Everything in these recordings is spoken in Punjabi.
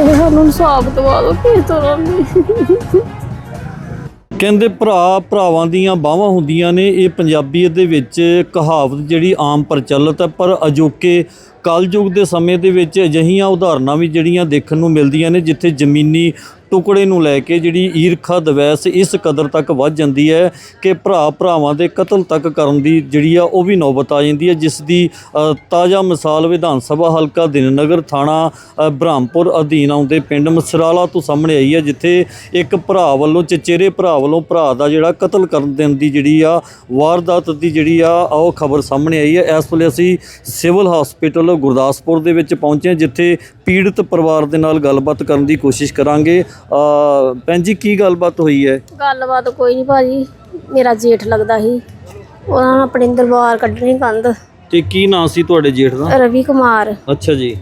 ਇਹ ਸਾਨੂੰ ਇਨਸਾਫ ਦਵਾ ਦਿਓ ਕਿਸ ਤਰ੍ਹਾਂ ਵੀ ਕਹਿੰਦੇ ਭਰਾ, ਭਰਾਵਾਂ ਦੀਆਂ ਬਾਹਾਂ ਹੁੰਦੀਆਂ ਨੇ, ਇਹ ਪੰਜਾਬੀਅਤ ਦੇ ਵਿੱਚ ਕਹਾਵਤ ਜਿਹੜੀ ਆਮ ਪ੍ਰਚਲਿਤ ਹੈ, ਪਰ ਅਜੋਕੇ ਕਲਯੁਗ ਦੇ ਸਮੇਂ ਦੇ ਵਿੱਚ ਅਜਿਹੀਆਂ ਉਦਾਹਰਨਾਂ ਵੀ ਜਿਹੜੀਆਂ ਦੇਖਣ ਨੂੰ ਮਿਲਦੀਆਂ ਨੇ, ਜਿੱਥੇ ਜ਼ਮੀਨੀ ਟੁਕੜੇ ਨੂੰ ਲੈ ਕੇ ਜਿਹੜੀ ਈਰਖਾ, ਦਵੈਸ ਇਸ ਕਦਰ ਤੱਕ ਵੱਧ ਜਾਂਦੀ ਹੈ ਕਿ ਭਰਾ ਭਰਾਵਾਂ ਦੇ ਕਤਲ ਤੱਕ ਕਰਨ ਦੀ ਜਿਹੜੀ ਆ ਉਹ ਵੀ ਨੌਬਤ ਆ ਜਾਂਦੀ ਹੈ, ਜਿਸ ਦੀ ਤਾਜ਼ਾ ਮਿਸਾਲ ਵਿਧਾਨ ਸਭਾ ਹਲਕਾ ਦਿਨਨਗਰ ਥਾਣਾ ਬ੍ਰਹਮਪੁਰ ਅਧੀਨ ਆਉਂਦੇ ਪਿੰਡ ਮਸਰਾਲਾ ਤੋਂ ਸਾਹਮਣੇ ਆਈ ਹੈ, ਜਿੱਥੇ ਇੱਕ ਭਰਾ ਵੱਲੋਂ, ਚਚੇਰੇ ਭਰਾ ਵੱਲੋਂ ਭਰਾ ਦਾ ਜਿਹੜਾ ਕਤਲ ਕਰਨ ਦੇਣ ਦੀ ਜਿਹੜੀ ਆ ਵਾਰਦਾਤ ਦੀ ਜਿਹੜੀ ਆ ਉਹ ਖਬਰ ਸਾਹਮਣੇ ਆਈ ਹੈ। ਇਸ ਵੇਲੇ ਅਸੀਂ ਸਿਵਲ ਹਸਪੀਟਲ ਗੁਰਦਾਸਪੁਰ ਦੇ ਵਿੱਚ ਪਹੁੰਚੇ ਜਿੱਥੇ ਪੀੜਤ ਪਰਿਵਾਰ ਦੇ ਨਾਲ ਗੱਲਬਾਤ ਕਰਨ ਦੀ ਕੋਸ਼ਿਸ਼ ਕਰਾਂਗੇ। ਭੈਣ ਜੀ ਕੀ ਗੱਲਬਾਤ ਹੋਈ ਹੈ? ਗੱਲਬਾਤ ਕੋਈ ਨਹੀਂ ਭਾਜੀ ਮੇਰਾ ਜੇਠ ਲੱਗਦਾ ਸੀ। ਉਹਨਾਂ ਨੇ ਆਪਣੀ ਦਰਬਾਰ ਕੱਢਣੀ ਕੰਧ। ਤੇ ਕੀ ਨਾਂ ਸੀ ਤੁਹਾਡੇ ਜੇਠ ਦਾ? ਰਵੀ ਕੁਮਾਰ। ਅੱਛਾ ਜੀ।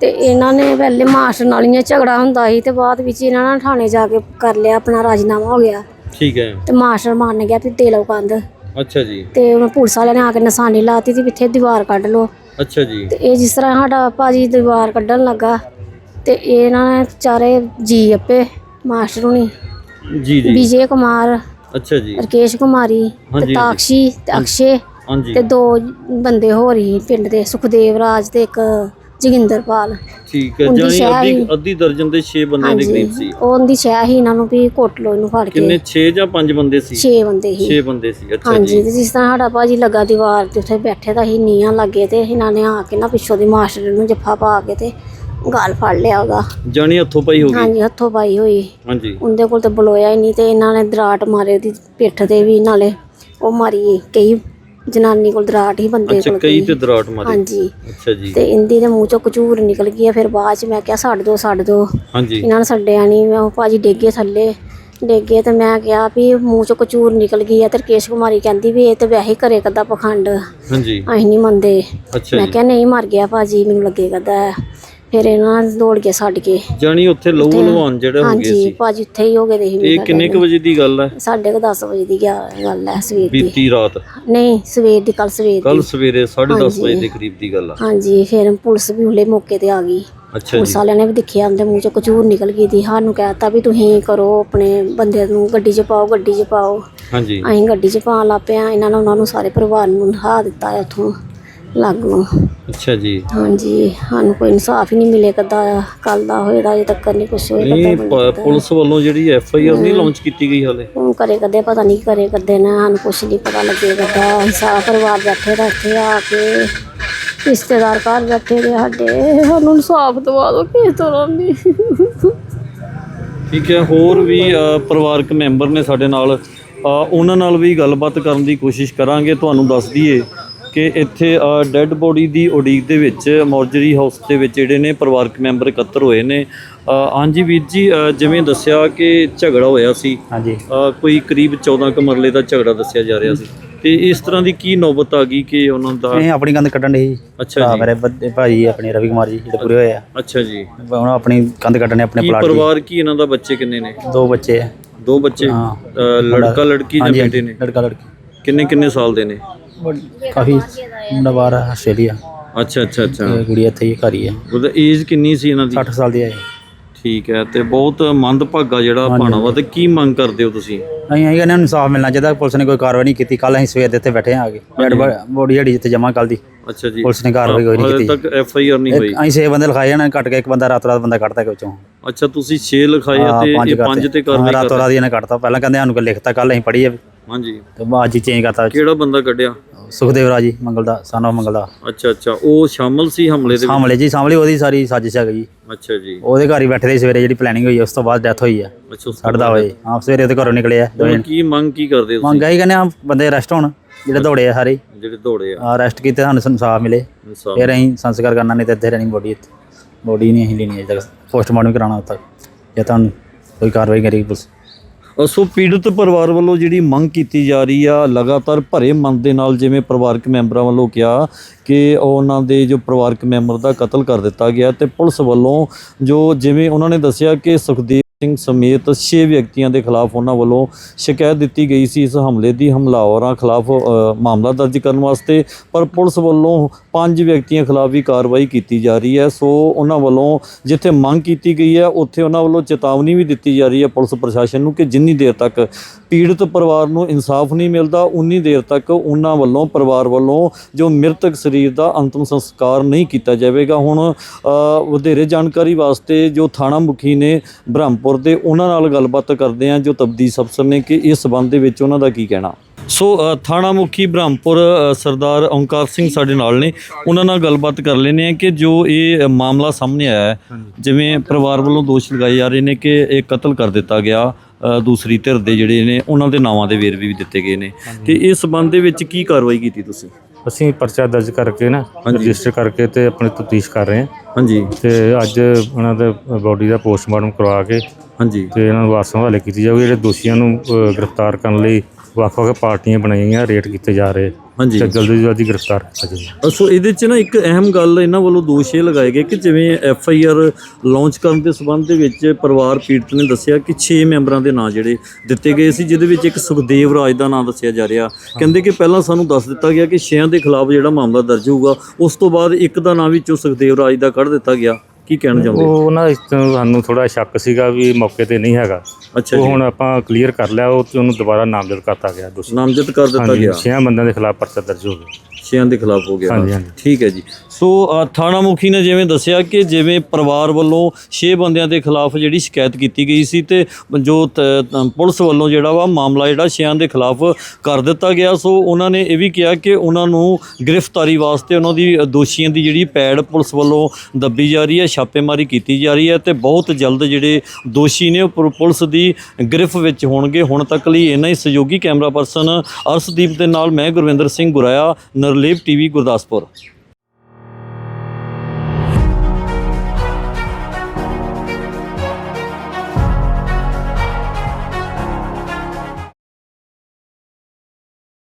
ਤੇ ਇਹਨਾਂ ਨੇ ਪਹਿਲੇ ਮਾਸਟਰ ਨਾਲ ਹੀ ਝਗੜਾ ਹੁੰਦਾ ਸੀ ਤੇ ਬਾਅਦ ਵਿੱਚ ਇਹਨਾਂ ਨੇ ਥਾਣੇ ਜਾ ਕੇ ਕਰ ਲਿਆ ਆਪਣਾ ਰਾਜੀਨਾਮਾ ਹੋ ਗਿਆ। ਠੀਕ ਹੈ। ਤੇ ਮਾਸਟਰ ਮੰਨ ਗਿਆ ਵੀ ਦੇ ਲਓ ਕੰਧ। ਅੱਛਾ ਜੀ। ਤੇ ਉਹ ਪੁਲਿਸ ਵਾਲਿਆਂ ਨੇ ਆ ਕੇ ਨਿਸ਼ਾਨੀ ਲਾਤੀ ਸੀ ਇੱਥੇ ਦੀਵਾਰ ਕੱਢ ਲਓ। ਅੱਛਾ ਜੀ। ਤੇ ਇਹ ਜਿਸ ਤਰ੍ਹਾਂ ਸਾਡਾ ਭਾਜੀ ਦੀਵਾਰ ਕੱਢਣ ਲੱਗਾ ਤੇ ਇਹਨਾਂ ਨੇ ਚਾਰੇ ਜੀ ਆਪੇ ਮਾਸਟਰ ਹੁਣੀ। ਜੀ ਜੀ। ਵਿਜੇ ਕੁਮਾਰ ਅੱਛਾ ਜੀ। ਰਕੇਸ਼ ਕੁਮਾਰੀ ਹਾਂਜੀ, ਤੇ ਤਾਕਸ਼ੀ ਤੇ ਅਕਸ਼ੇ ਹਾਂਜੀ। ਤੇ ਦੋ ਬੰਦੇ ਹੋਰ ਹੀ ਪਿੰਡ ਦੇ ਸੁਖਦੇਵ ਰਾਜ ਤੇ ਇੱਕ ਜੋਗਿੰਦਰਪਾਲ। ਠੀਕ ਹੈ ਉਹਦੀ ਜਾਨੀ ਸ਼ਾਹ ਅੱਧੀ ਅੱਧੀ ਦਰਜਨ ਦੇ 6 ਬੰਦਿਆਂ ਦੇ ਕਰੀਬ ਸੀ। ਉਹਦੀ ਸ਼ਹਿ ਹੀ ਇਹਨਾਂ ਨੂੰ ਵੀ ਕੁੱਟ ਲੋ ਇਹਨੂੰ ਫੜ ਕਿੰਨੇ? ਕੇ 6 ਜਾਂ 5 ਬੰਦੇ ਸੀ? 6 ਬੰਦੇ ਹੀ। 6 ਬੰਦੇ ਸੀ ਅੱਛਾ ਹਾਂਜੀ ਜੀ। ਤੇ ਜਿਸ ਤਰ੍ਹਾਂ ਸਾਡਾ ਭਾਜੀ ਲੱਗਾ ਦੀਵਾਰ ਤੇ ਉੱਥੇ ਬੈਠੇ ਤਾਂ ਹੀ ਨੀਆਂ ਲੱਗੇ ਤੇ ਇਹਨਾਂ ਨੇ ਆ ਕੇ ਨਾ ਪਿੱਛੋਂ ਦੀ ਮਾਸਟਰ ਨੂੰ ਜੱਫਾ ਪਾ ਕੇ ਤੇ ਗਾਲ ਫੜ ਲਿਆ ਉਹਦਾ। ਜਾਨੀ ਹੱਥੋਂ ਪਈ ਹੋ ਗਈ? ਹਾਂਜੀ ਹੱਥੋਂ ਪਾਈ ਹੋਈ। ਹਾਂਜੀ। ਉਹਦੇ ਕੋਲ ਤੇ ਬਲੋਇਆ ਹੀ ਨਹੀਂ ਤੇ ਇਹਨਾਂ ਨੇ ਦਰਾਟ ਮਾਰੇ ਉਹਦੀ ਪਿੱਠ ਤੇ ਵੀ ਨਾਲੇ ਉਹ ਮਾਰੀ ਕਈ ਜਨਾਨੀ ਕੋਲ ਦਰਾਟ ਹੀ ਬੰਦੇ ਅੱਛਾ ਕੋਲ ਕਈ ਕਈ। ਤੇ ਦਰਾਟ ਮਾਰੀ। ਹਾਂਜੀ। ਅੱਛਾ ਜੀ। ਤੇ ਇੰਦੀ ਦੇ ਮੂੰਹ ਚੋਂ ਕਚੂਰ ਨਿਕਲ ਗਈ ਆ ਫਿਰ ਬਾਅਦ ਚ ਮੈਂ ਕਿਹਾ ਛੱਡ ਦੋ ਛੱਡ ਦੋ। ਹਾਂਜੀ। ਇਹਨਾਂ ਨੇ ਛੱਡਿਆ ਨਹੀਂ ਮੈਂ ਉਹ ਭਾਜੀ ਡੇਗੇ ਥੱਲੇ। ਡੇਗੇ ਤੇ ਮੈਂ ਕਿਹਾ ਵੀ ਮੂੰਹ ਚੋਂ ਕਚੂਰ ਨਿਕਲ ਗਈ ਆ ਤੇ ਰਕੇਸ਼ ਕੁਮਾਰੀ ਕਹਿੰਦੀ ਵੀ ਇਹ ਤੇ ਵੈਸੇ ਹੀ ਕਰੇ ਕਰਦਾ ਪਖੰਡ। ਹਾਂਜੀ। ਅਸੀਂ ਨਹੀਂ ਮੰਨਦੇ। ਅੱਛਾ ਮੈਂ ਜੀ। ਕਿਹਾ ਨਹੀਂ ਮਰ ਗਿਆ ਭਾਜੀ ਮੈਨੂੰ ਲੱਗੇ ਕਰਦਾ। ਫਿਰ ਇਹਨਾਂ ਨੇ ਦੌੜ ਕੇ ਛੱਡ ਕੇ ਜਾਨੀ ਉੱਥੇ ਲਹੂ ਲਵਾਨ ਜਿਹੜੇ ਹੋ ਗਏ ਹਾਂਜੀ ਸੀ। ਭਾਜੀ ਉੱਥੇ ਹੀ ਹੋ ਗਏ ਦੇ ਸੀ। ਇਹ ਕਿੰਨੇ ਕੁ ਵਜੇ ਦੀ ਗੱਲ ਹੈ? ਸਾਢੇ ਕੁ 10 ਵਜੇ ਦੀ ਗਿਆ- ਗੱਲ ਹੈ ਸਵੇਰ ਦੀ। ਬੀਤੀ ਰਾਤ? ਨਹੀਂ ਸਵੇਰ ਦੀ ਕੱਲ ਸਵੇਰ ਕੱਲ ਦੀ ਸਵੇਰੇ 10:30 ਹਾਂਜੀ। ਵਜੇ ਦੇ ਕਰੀਬ ਦੀ ਗੱਲ ਆ। ਹਾਂਜੀ ਫਿਰ ਪੁਲਿਸ ਵੀ ਹੁਲੇ ਮੌਕੇ ਤੇ ਆ ਗਈ। ਅੱਛਾ ਪੁਲਿਸ ਜੀ। ਵਾਲਿਆਂ ਨੇ ਵੀ ਦੇਖਿਆ ਉਹਦੇ ਮੂੰਹ ਚੋਂ ਕਚੂਰ ਨਿਕਲ ਗਈ ਦੀ ਸਾਨੂੰ ਕਹਿਤਾ ਵੀ ਤੁਸੀਂ ਕਰੋ ਆਪਣੇ ਬੰਦੇ ਨੂੰ ਗੱਡੀ 'ਚ ਪਾਓ ਗੱਡੀ 'ਚ ਪਾਓ। ਹਾਂਜੀ। ਅਸੀਂ ਗੱਡੀ 'ਚ ਪਾਉਣ ਲੱਗ ਪਿਆ ਇਹਨਾਂ ਨੇ ਉਹਨਾਂ ਨੂੰ ਸਾਰੇ ਪਰਿਵਾਰ ਨੂੰ ਨਹਾ ਦਿੱਤਾ ਉੱਥੋਂ। ਲਾਗੋਂ ਅੱਛਾ ਜੀ। ਹਾਂਜੀ ਸਾਨੂੰ ਕੋਈ ਇਨਸਾਫ ਹੀ ਨਹੀਂ ਮਿਲੇ ਕਦਾ ਕੱਲ ਦਾ ਹੋਏਦਾ ਅਜੇ ਤੱਕ ਨਹੀਂ ਕੁਛ ਹੋਇਆ ਨਹੀਂ ਪ- ਪੁਲਿਸ ਵੱਲੋਂ ਜਿਹੜੀ ਐਫ ਆਈ ਆਰ ਨਹੀਂ ਲਾਂਚ ਕੀਤੀ ਗਈ ਹਾਲੇ। ਹੁਣ ਕਰੇ ਕਦੇ ਪਤਾ ਨਹੀਂ ਕਰੇ ਕਦੇ ਨਾ ਸਾਨੂੰ ਕੁਛ ਨਹੀਂ ਪਤਾ ਲੱਗੇ ਕਦਾ। ਸਾਰਾ ਪਰਿਵਾਰ ਬੈਠੇ ਦਾ ਇੱਥੇ ਆ ਕੇ ਰਿਸ਼ਤੇਦਾਰ ਘਰ ਬੈਠੇ ਦੇ ਸਾਡੇ। ਸਾਨੂੰ ਇਨਸਾਫ ਦਵਾ ਦਿਓ ਕਿਸ ਤਰ੍ਹਾਂ ਵੀ ਠੀਕ ਹੈ ਹੋਰ ਵੀ ਅ, ਪਰਿਵਾਰਕ ਮੈਂਬਰ ਨੇ ਸਾਡੇ ਨਾਲ। ਅ, ਉਹਨਾਂ ਨਾਲ ਵੀ ਗੱਲਬਾਤ ਕਰਨ ਦੀ ਕੋਸ਼ਿਸ਼ ਕਰਾਂਗੇ ਤੁਹਾਨੂੰ ਦੱਸ ਦਈਏ। ਕਿ ਇੱਥੇ ਡੈੱਡ ਬੋਡੀ ਦੀ ਉਡੀਕ ਦੇ ਵਿੱਚ ਮੋਰਜਰੀ ਹਾਊਸ ਦੇ ਵਿੱਚ ਜਿਹੜੇ ਨੇ ਪਰਿਵਾਰਕ ਮੈਂਬਰ ਇਕੱਤਰ ਹੋਏ ਨੇ। ਹਾਂਜੀ ਵੀਰ ਜੀ ਜਿਵੇਂ ਦੱਸਿਆ ਕਿ ਝਗੜਾ ਹੋਇਆ ਸੀ। ਹਾਂਜੀ। ਕੋਈ ਕਰੀਬ 14 ਕੁ ਮਰਲੇ ਦਾ ਝਗੜਾ ਦੱਸਿਆ ਜਾ ਰਿਹਾ ਸੀ। ਤੇ ਇਸ ਤਰ੍ਹਾਂ ਦੀ ਕੀ ਨੌਬਤ ਆ ਗਈ ਕਿ ਉਹਨਾਂ ਦਾ ਇਹ ਆਪਣੀ ਕੰਧ ਕੱਢਣ ਦੇ ਅੱਛਾ ਭਰਾ ਜੀ। ਮੇਰੇ ਵੱਡੇ ਭਾਜੀ ਆਪਣੇ ਰਵੀ ਕੁਮਾਰ ਜੀ ਜਿਹੜੇ ਪੂਰੇ ਹੋਏ ਆ। ਅੱਛਾ ਜੀ। ਹੁਣ ਆਪਣੀ ਕੰਧ ਕੱਢਣੇ ਆਪਣੇ ਪਲਾਟ ਦੀ। ਪਰਿਵਾਰ ਕੀ ਇਹਨਾਂ ਦਾ ਬੱਚੇ ਕਿੰਨੇ ਨੇ? ਦੋ ਬੱਚੇ। ਆ ਦੋ ਬੱਚੇ? ਲੜਕਾ ਲੜਕੀ ਜਾਂ ਬੇਟੇ ਨੇ? ਲੜਕਾ ਲੜਕੀ। ਕਿੰਨੇ ਕਿੰਨੇ ਸਾਲ ਦੇ ਨੇ? ਮੁੰਡਾ ਬਾਹਰ ਆ, ਆਸਟ੍ਰੇਲੀਆ। ਅੱਛਾ ਅੱਛਾ ਅੱਛਾ। ਤੇ ਕੁੜੀ ਇੱਥੇ ਹੀ ਘਰ ਹੀ ਹੈ ਉਹਦਾ ਏਜ ਕਿੰਨੀ ਸੀ ਇਹਨਾਂ ਦੀ? 60 ਸਾਲ ਦੀ ਹੈ ਠੀਕ ਹੈ ਤੇ ਬਹੁਤ ਮੰਦਭਾਗਾ ਜਿਹੜਾ ਭਾਣਾ ਵਾ ਤੇ ਕੀ ਮੰਗ ਕਰਦੇ ਹੋ ਤੁਸੀਂ? ਅਸੀਂ ਆਈ ਕਹਿੰਦੇ ਇਨਸਾਫ ਮਿਲਣਾ ਚਾਹੀਦਾ ਪੁਲਿਸ ਨੇ ਕੋਈ ਕਾਰਵਾਈ ਨਹੀਂ ਕੀਤੀ ਕੱਲ ਅਸੀਂ ਸਵੇਰ ਦੇ ਇੱਥੇ ਬੈਠੇ ਆ ਆ ਕੇ। ਡੈਡ ਬੋਡੀ ਜਿਹੜੀ ਜਿੱਥੇ ਜਮ੍ਹਾਂ ਕੱਲ ਦੀ। ਅੱਛਾ ਜੀ। ਪੁਲਿਸ ਨੇ ਕਾਰਵਾਈ ਕੋਈ ਨਹੀਂ ਹਾਲੇ ਕੀਤੀ। ਤੱਕ ਐਫ ਆਈ ਆਰ ਨਹੀਂ ਹੋਈ। ਅਸੀਂ ਛੇ ਬੰਦੇ ਲਿਖਾਏ ਜਾਣਾ ਕੱਟ ਕੇ ਇੱਕ ਬੰਦਾ ਰਾਤ ਰਾਤ ਬੰਦਾ ਕੱਢਤਾ ਕਿ ਵਿੱਚੋਂ। ਅੱਛਾ ਤੁਸੀਂ 6 ਲਿਖਾਏ ਆ ਹਾਂ, ਤੇ ਇਹ ਕਰਤੇ। 5 ਤੇ ਹਾਂ, ਕਾਰਵਾਈ ਰਾਤੋਂ ਰਾਤ ਇਹਨੇ ਕੱਟਤਾ ਪਹਿਲਾਂ ਕਹਿੰਦੇ ਸਾਨੂੰ ਕਿ ਲਿਖਤਾ ਕੱਲ ਅਸੀਂ ਪੜ੍ਹੀ ਆ ਹਾਂਜੀ। ਤੇ ਬਾਅਦ ਚ ਚੇਂਜ ਕਰਤਾ। ਕਿਹੜਾ ਬੰਦਾ ਕੱਢਿਆ? ਸੁਖਦੇਵ ਰਾਜ ਜੀ ਮੰਗਲ ਦਾ ਸਾਨੋ ਮੰਗਲ ਦਾ। ਅੱਛਾ ਅੱਛਾ। ਉਹ ਸ਼ਾਮਲ ਸੀ ਹਮਲੇ ਦੇ ਵਿੱਚ? ਸਾਹਮਣੇ ਜੀ ਸਾਹਮਣੇ ਉਹਦੀ ਸਾਰੀ ਸਾਜ਼ਿਸ਼ ਹੈਗੀ ਜੀ। ਅੱਛਾ ਜੀ। ਉਹਦੇ ਘਰ ਹੀ ਬੈਠੇ ਦੇ ਸਵੇਰੇ ਜਿਹੜੀ ਪਲੈਨਿੰਗ ਹੋਈ ਉਸ ਤੋਂ ਬਾਅਦ ਡੈਥ ਹੋਈ ਹੈ ਅੱਛਾ ਉਸ ਤੋਂ ਸਾਢੇ ਦਸ ਵਜੇ ਹਾਂ ਸਵੇਰੇ ਉਹਦੇ ਘਰੋਂ ਨਿਕਲੇ ਆ ਹੁਣ ਕੀ ਮੰਗ ਕੀ ਕਰਦੇ ਤੁਸੀਂ? ਮੰਗਾ ਹੀ ਕਹਿੰਦੇ ਆ ਬੰਦੇ ਅਰੈਸਟ ਹੋਣ ਜਿਹੜੇ ਦੌੜੇ ਆ ਸਾਰੇ। ਜਿਹੜੇ ਦੌੜੇ ਆ। ਅਰੈਸਟ ਕੀਤੇ ਸਾਨੂੰ ਇਨਸਾਫ ਮਿਲੇ। ਇਨਸਾਫ਼। ਫਿਰ ਅਸੀਂ ਸੰਸਕਾਰ ਕਰਨਾ ਨਹੀਂ ਤੇ ਇੱਥੇ ਰਹਿਣੀ ਬੋਡੀ ਬੋਡੀ ਨਹੀਂ ਅਸੀਂ ਲੈਣੀ ਅਜੇ ਤੱਕ ਪੋਸਟਮਾਰਟਮ ਕਰਾਉਣਾ ਤੱਕ। ਜੇ ਤੁਹਾਨੂੰ ਕੋਈ ਕਾਰਵਾਈ ਕਰੀ ਪੁਲਿਸ। ਸੋ ਪੀੜਤ ਪਰਿਵਾਰ ਵੱਲੋਂ ਜਿਹੜੀ ਮੰਗ ਕੀਤੀ ਜਾ ਰਹੀ ਆ, ਲਗਾਤਾਰ ਭਰੇ ਮਨ ਦੇ ਨਾਲ ਜਿਵੇਂ ਪਰਿਵਾਰਕ ਮੈਂਬਰਾਂ ਵੱਲੋਂ ਕਿਹਾ ਕਿ ਉਹਨਾਂ ਦੇ ਜੋ ਪਰਿਵਾਰਕ ਮੈਂਬਰ ਦਾ ਕਤਲ ਕਰ ਦਿੱਤਾ ਗਿਆ ਤੇ ਪੁਲਿਸ ਵੱਲੋਂ ਜੋ ਜਿਵੇਂ ਉਹਨਾਂ ਨੇ ਦੱਸਿਆ ਕਿ ਸੁਖਦੇਵ ਸਿੰਘ ਸਮੇਤ 6 ਵਿਅਕਤੀਆਂ ਦੇ ਖਿਲਾਫ ਉਹਨਾਂ ਵੱਲੋਂ ਸ਼ਿਕਾਇਤ ਦਿੱਤੀ ਗਈ ਸੀ। ਇਸ ਹਮਲੇ ਦੀ ਹਮਲਾਵਰਾਂ ਖਿਲਾਫ ਮਾਮਲਾ ਦਰਜ ਕਰਨ ਵਾਸਤੇ ਪਰ ਪੁਲਿਸ ਵੱਲੋਂ ਪੰਜ ਵਿਅਕਤੀਆਂ ਖਿਲਾਫ ਵੀ ਕਾਰਵਾਈ ਕੀਤੀ ਜਾ ਰਹੀ ਹੈ। ਸੋ ਉਹਨਾਂ ਵੱਲੋਂ ਜਿੱਥੇ ਮੰਗ ਕੀਤੀ ਗਈ ਹੈ, ਉੱਥੇ ਉਹਨਾਂ ਵੱਲੋਂ ਚੇਤਾਵਨੀ ਵੀ ਦਿੱਤੀ ਜਾ ਰਹੀ ਹੈ ਪੁਲਿਸ ਪ੍ਰਸ਼ਾਸਨ ਨੂੰ ਕਿ ਜਿੰਨੀ ਦੇਰ ਤੱਕ ਪੀੜਤ ਪਰਿਵਾਰ ਨੂੰ ਇਨਸਾਫ ਨਹੀਂ ਮਿਲਦਾ, ਉਨੀ ਦੇਰ ਤੱਕ ਉਹਨਾਂ ਵੱਲੋਂ ਪਰਿਵਾਰ ਵੱਲੋਂ ਜੋ ਮ੍ਰਿਤਕ ਸਰੀਰ ਦਾ ਅੰਤਮ ਸੰਸਕਾਰ ਨਹੀਂ ਕੀਤਾ ਜਾਵੇਗਾ। ਹੁਣ ਵਧੇਰੇ ਜਾਣਕਾਰੀ ਵਾਸਤੇ ਜੋ ਥਾਣਾ ਮੁਖੀ ਨੇ ਬ੍ਰਹਮਪੁਰ ਦੇ ਉਹਨਾਂ ਨਾਲ ਗੱਲਬਾਤ ਕਰਦੇ ਹਾਂ ਜੋ ਤਬਦੀਸ ਅਫਸਰ ਨੇ ਕਿ ਇਸ ਸਬੰਧ ਦੇ ਵਿੱਚ ਉਹਨਾਂ ਦਾ ਕੀ ਕਹਿਣਾ। ਸੋ ਥਾਣਾ ਮੁਖੀ ਬ੍ਰਹਮਪੁਰ ਸਰਦਾਰ ਓਂਕਾਰ ਸਿੰਘ ਸਾਡੇ ਨਾਲ ਨੇ। ਉਹਨਾਂ ਨਾਲ ਗੱਲਬਾਤ ਕਰ ਲੈਨੇ ਆ ਕਿ ਜੋ ਇਹ ਮਾਮਲਾ ਸਾਹਮਣੇ ਆਇਆ ਹੈ ਜਿਵੇਂ ਪਰਿਵਾਰ ਵੱਲੋਂ ਦੋਸ਼ ਲਗਾਏ ਜਾ ਰਹੇ ਨੇ ਕਿ ਇਹ ਕਤਲ ਕਰ ਦਿੱਤਾ ਗਿਆ ਦੂਸਰੀ ਧਿਰ ਦੇ ਜਿਹੜੇ ਨੇ ਉਹਨਾਂ ਦੇ ਨਾਵਾਂ ਦੇ ਵੇਰਵੇ ਵੀ ਦਿੱਤੇ ਗਏ ਨੇ। ਤੇ ਇਸ ਸਬੰਧ ਦੇ ਵਿੱਚ ਕੀ ਕਾਰਵਾਈ ਕੀਤੀ ਤੁਸੀਂ? ਅਸੀਂ ਪਰਚਾ ਦਰਜ ਕਰਕੇ ਨਾ ਰਜਿਸਟਰ ਕਰਕੇ ਤੇ ਆਪਣੀ ਤਫਤੀਸ਼ ਕਰ ਰਹੇ ਹਾਂ। ਹਾਂਜੀ। ਤੇ ਅੱਜ ਉਹਨਾਂ ਦੇ ਬੋਡੀ ਦਾ ਪੋਸਟਮਾਰਟਮ ਕਰਵਾ ਕੇ ਤੇ ਹਾਂਜੀ ਇਹਨਾਂ ਨੂੰ ਵਾਰਸਾਂ ਹਵਾਲੇ ਕੀਤੀ ਜਾਊਗੀ ਜਿਹੜੇ ਦੋਸ਼ੀਆਂ ਨੂੰ ਅ, ਗ੍ਰਿਫਤਾਰ ਕਰਨ ਲਈ ਵੱਖ-ਵੱਖ ਪਾਰਟੀਆਂ ਬਣਾਈਆਂ ਗਈਆਂ ਰੇਟ ਕੀਤੇ ਜਾ ਰਹੇ ਹਾਂਜੀ। ਤੇ ਜਲਦੀ ਤੋਂ ਜਲਦੀ ਗ੍ਰਿਫਤਾਰ ਕੀਤਾ ਜਾਊਗਾ ਸੋ ਇਹਦੇ 'ਚ ਨਾ ਇੱਕ ਅਹਿਮ ਗੱਲ ਇਹਨਾਂ ਵੱਲੋਂ ਦੋਸ਼ ਇਹ ਲਗਾਏ ਗਏ ਕਿ ਜਿਵੇਂ ਐਫ ਆਈ ਆਰ ਲਾਂਚ ਕਰਨ ਦੇ ਸਬੰਧ ਦੇ ਵਿੱਚ ਪਰਿਵਾਰ ਪੀੜਤ ਨੇ ਦੱਸਿਆ ਕਿ 6 ਮੈਂਬਰਾਂ ਦੇ ਨਾਂ ਜਿਹੜੇ ਦਿੱਤੇ ਗਏ ਸੀ ਜਿਹਦੇ ਵਿੱਚ ਇੱਕ ਸੁਖਦੇਵ ਰਾਜ ਦਾ ਨਾਂ ਦੱਸਿਆ ਜਾ ਰਿਹਾ। ਕਹਿੰਦੇ ਕਿ ਪਹਿਲਾਂ ਸਾਨੂੰ ਦੱਸ ਦਿੱਤਾ ਗਿਆ ਕਿ 6 ਦੇ ਖਿਲਾਫ ਜਿਹੜਾ ਮਾਮਲਾ ਦਰਜ ਹੋਊਗਾ ਉਸ ਤੋਂ ਬਾਅਦ ਇੱਕ ਦਾ ਨਾਂ ਵਿੱਚੋਂ ਸੁਖਦੇਵ ਰਾਜ ਦਾ ਕੱਢ ਦਿੱਤਾ ਗਿਆ। ਕੀ ਕਹਿਣਾ ਚਾਹੁੰਦੇ? ਉਹ ਨਾ ਇਸ ਤੋਂ ਸਾਨੂੰ ਥੋੜਾ ਸ਼ੱਕ ਸੀਗਾ ਵੀ ਮੌਕੇ ਤੇ ਨਹੀਂ ਹੈਗਾ। ਅੱਛਾ ਉਹ ਜੀ। ਹੁਣ ਆਪਾਂ ਕਲੀਅਰ ਕਰ ਲਿਆ ਉਹ ਤੇ ਉਹਨੂੰ ਦੁਬਾਰਾ ਨਾਮਜ਼ਦ ਕਰਤਾ ਗਿਆ ਦੋਸ਼ੀ। ਨਾਮਜ਼ਦ ਕਰ ਦਿੱਤਾ ਹਾਂਜੀ ਗਿਆ। ਛੇ ਬੰਦਿਆਂ ਦੇ ਖਿਲਾਫ ਪਰਚਾ ਦਰਜ ਹੋ ਗਿਆ। ਛਿਆਂ ਦੇ ਖਿਲਾਫ ਹੋ ਗਿਆ ਹਾਂਜੀ, ਹਾਂਜੀ। ਠੀਕ ਹੈ ਜੀ। ਸੋ ਅ, ਥਾਣਾ ਮੁਖੀ ਨੇ ਜਿਵੇਂ ਦੱਸਿਆ ਕਿ ਜਿਵੇਂ ਪਰਿਵਾਰ ਵੱਲੋਂ 6 ਬੰਦਿਆਂ ਦੇ ਖਿਲਾਫ ਜਿਹੜੀ ਸ਼ਿਕਾਇਤ ਕੀਤੀ ਗਈ ਸੀ ਤੇ ਜੋ ਤ- ਤ- ਪੁਲਿਸ ਵੱਲੋਂ ਜਿਹੜਾ ਵਾ ਮਾਮਲਾ ਜਿਹੜਾ ਛਿਆਂ ਦੇ ਖਿਲਾਫ ਕਰ ਦਿੱਤਾ ਗਿਆ। ਸੋ ਉਹਨਾਂ ਨੇ ਇਹ ਵੀ ਕਿਹਾ ਕਿ ਉਹਨਾਂ ਨੂੰ ਗ੍ਰਿਫਤਾਰੀ ਵਾਸਤੇ ਉਹਨਾਂ ਦੀ ਅ, ਦੋਸ਼ੀਆਂ ਦੀ ਜਿਹੜੀ ਪੈੜ ਪੁਲਿਸ ਵੱਲੋਂ ਦੱਬੀ ਜਾ ਰਹੀ ਹੈ ਛਾਪੇਮਾਰੀ ਕੀਤੀ ਜਾ ਰਹੀ ਹੈ ਤੇ ਬਹੁਤ ਜਲਦ ਜਿਹੜੇ ਦੋਸ਼ੀ ਨੇ ਉਹ ਪੁ- ਪੁਲਿਸ ਦੀ ਗ੍ਰਿਫ ਵਿੱਚ ਹੋਣਗੇ। ਹੁਣ ਤੱਕ ਲਈ ਇੰਨਾ ਹੀ ਸਹਿਯੋਗੀ ਕੈਮਰਾ ਪਰਸਨ ਅਰਸ਼ਦੀਪ ਦੇ ਨਾਲ ਮੈਂ ਗੁਰਵਿੰਦਰ ਸਿੰਘ ਗੁਰਾਇਆ ਨਰਲੇਵ ਟੀਵੀ ਗੁਰਦਾਸਪੁਰ।